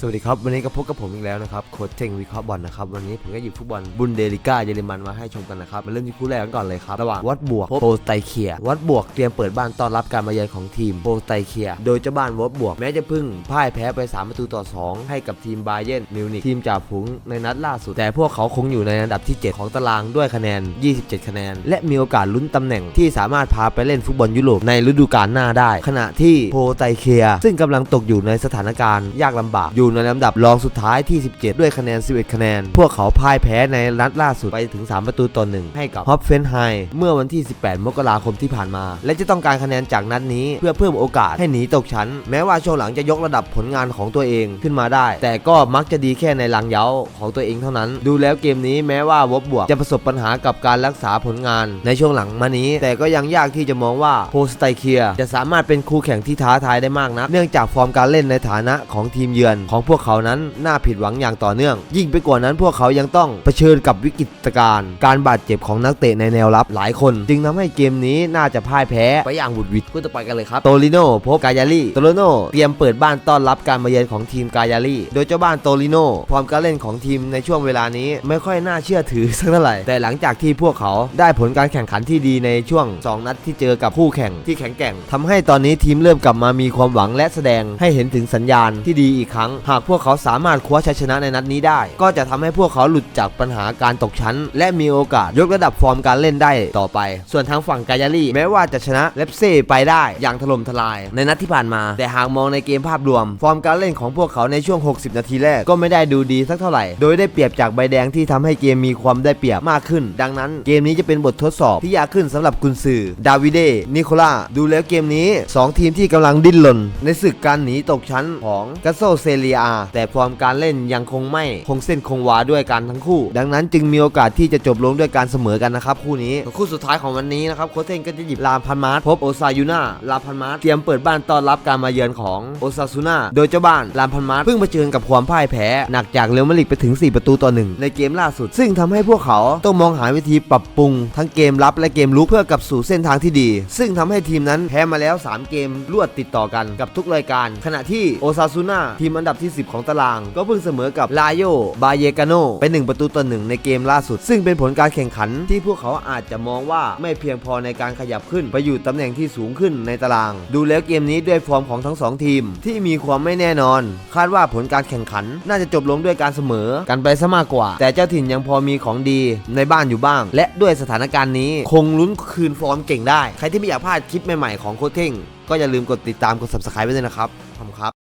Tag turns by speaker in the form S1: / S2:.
S1: สวัสดีครับ วันนี้ก็พบกับผมอีกแล้วนะครับโค้ชเทงวิเคราะห์บอลนะครับ วันนี้ผมก็หยิบฟุตบอลบุนเดลิก้าเยอรมันมาให้ชมกันนะครับ มาเริ่มที่คู่แรกกันก่อนเลยครับ ระหว่างวัดบวกโปรไตเคีย วัดบวกเตรียมเปิดบ้านต้อนรับการมาเยือนของทีมโปรไตเคีย โดยเจ้าบ้านวัดบวก แม้จะพึ่งพ่ายแพ้ไป 3 ประตูต่อ 2 ให้กับทีมบาเยนมิวนิกทีมจ่าฝูงในนัดล่าสุด แต่พวกเขาคงอยู่ในอันดับที่ 7 ของตารางด้วยคะแนน 27 คะแนน และมีโอกาสลุ้นตำแหน่งที่สามารถพาไปเล่นฟุตบอลยุโรปในฤดูกาลหน้าได้ ขณะที่โปรไตเคีย ซึ่งกำลังตกอยู่ในสถานการณ์ยากลำบากอยูู่่ในลำดับรองสุดท้ายที่ 17 ด้วยคะแนน 11 คะแนน พวกเขาพ่ายแพ้ในนัดล่าสุดไปถึง 3 ประตูต่อหนึ่งให้กับฮอปเฟนไฮเมื่อวันที่ 18 มกราคมที่ผ่านมา และจะต้องการคะแนนจากนัดนี้ เพื่อเพิ่มโอกาสให้หนีตกชั้น แม้ว่าช่วงหลังจะยกระดับผลงานของตัวเองขึ้นมาได้ แต่ก็มักจะดีแค่ในหลังเย้าของตัวเองเท่านั้น ดูแล้วเกมนี้แม้ว่าวบบวกจะประสบปัญหากับการรักษาผลงานในช่วงหลังมานี้ แต่ก็ยังยากที่จะมองว่าโพสไตเคียจะสามารถเป็นคู่แข่งที่ท้าทายได้มากนะเนื่องจากฟอร์มการเล่นในฐานะของทีมเยือนของของพวกเขานั้นน่าผิดหวังอย่างต่อเนื่อง ยิ่งไปกว่านั้นพวกเขายังต้องเผชิญกับวิกฤตการณ์การบาดเจ็บของนักเตะในแนวรับหลายคน จึงทำให้เกมนี้น่าจะพ่ายแพ้ไปอย่างบุดหวิดคู่ต่อไปกันเลยครับโตลิโนพบกายาลีโตลิโนเตรียมเปิดบ้านต้อนรับการมาเยือนของทีมกายาลีโดยเจ้าบ้านโตลิโนฟอร์มการเล่นของทีมในช่วงเวลานี้ไม่ค่อยน่าเชื่อถือสักเท่าไหร่แต่หลังจากที่พวกเขาได้ผลการแข่งขันที่ดีในช่วง 2 นัดที่เจอกับคู่แข่งที่แข็งแกร่งทำให้ตอนนี้ทีมเริ่มกลับมามีความหวังและแสดงให้เห็นถึงสัญญาณที่ดีอีกครั้งหากพวกเขาสามารถคว้าชัยชนะในนัดนี้ได้ ก็จะทำให้พวกเขาหลุดจากปัญหาการตกชั้น และมีโอกาสยกระดับฟอร์มการเล่นได้ต่อไป ส่วนทางฝั่งกายาลีแม้ว่าจะชนะเลปเซ่ไปได้อย่างถล่มทลาย ในนัดที่ผ่านมา แต่หากมองในเกมภาพรวม ฟอร์มการเล่นของพวกเขาในช่วง 60 นาทีแรกก็ไม่ได้ดูดีสักเท่าไหร่ โดยได้เปรียบจากใบแดงที่ทำให้เกมมีความได้เปรียบมากขึ้น ดังนั้นเกมนี้จะเป็นบททดสอบที่ยากขึ้นสำหรับกุนซือดาวิเดนิโคล่าดูแล้วเกมนี้สองทีมที่กำลังดิ้นรนในศึกการหนีตกชั้นของกัสโซเซเลียแต่ฟอร์มการเล่นยังคงไม่คงเส้นคงวาด้วยกันทั้งคู่ ดังนั้นจึงมีโอกาสที่จะจบลงด้วยการเสมอกันนะครับคู่นี้คู่สุดท้ายของวันนี้นะครับโค้ชเทนก็จะหยิบลามพันมาร์ทพบโอซายูน่าลามพันมาร์ทเตรียมเปิดบ้านต้อนรับการมาเยือนของโอซาซูน่าโดยเจ้าบ้านลามพันมาร์ทเพิ่งเผชิญกับความพ่ายแพ้หนักจากเรอัลมาดริดไปถึง 4 ประตูต่อหนึ่งในเกมล่าสุด ซึ่งทำให้พวกเขาต้องมองหาวิธีปรับปรุง ทั้งเกมรับและเกมลุกเพื่อกลับสู่เส้นทางที่ดี ซึ่งทำให้ทีมนั้นแพ้มาแล้ว 3 เกมรวดติดต่อกันกับทุกรายการ ขณะที่โอซาซูน่าทีมอันดับที่ที่ 10 ของตาราง ก็เพิ่งเสมอกับลาโยบาเยกาโนไป1ประตูต่อหนึ่งในเกมล่าสุด ซึ่งเป็นผลการแข่งขันที่พวกเขาอาจจะมองว่าไม่เพียงพอในการขยับขึ้น ไปอยู่ตำแหน่งที่สูงขึ้นในตาราง ดูแล้วเกมนี้ด้วยฟอร์มของทั้งสองทีม ที่มีความไม่แน่นอน คาดว่าผลการแข่งขัน น่าจะจบลงด้วยการเสมอกันไปซะมากกว่า แต่เจ้าถิ่นยังพอมีของดีในบ้านอยู่บ้าง และด้วยสถานการณ์นี้ คงลุ้นคืนฟอร์มเก่งได้ ใครที่ไม่อยากพลาดคลิปใหม่ๆของโค้ชเท่งก็อย่าลืมกดติดตามกด subscribe ไว้ด้วยนะครับขอบคุณครับ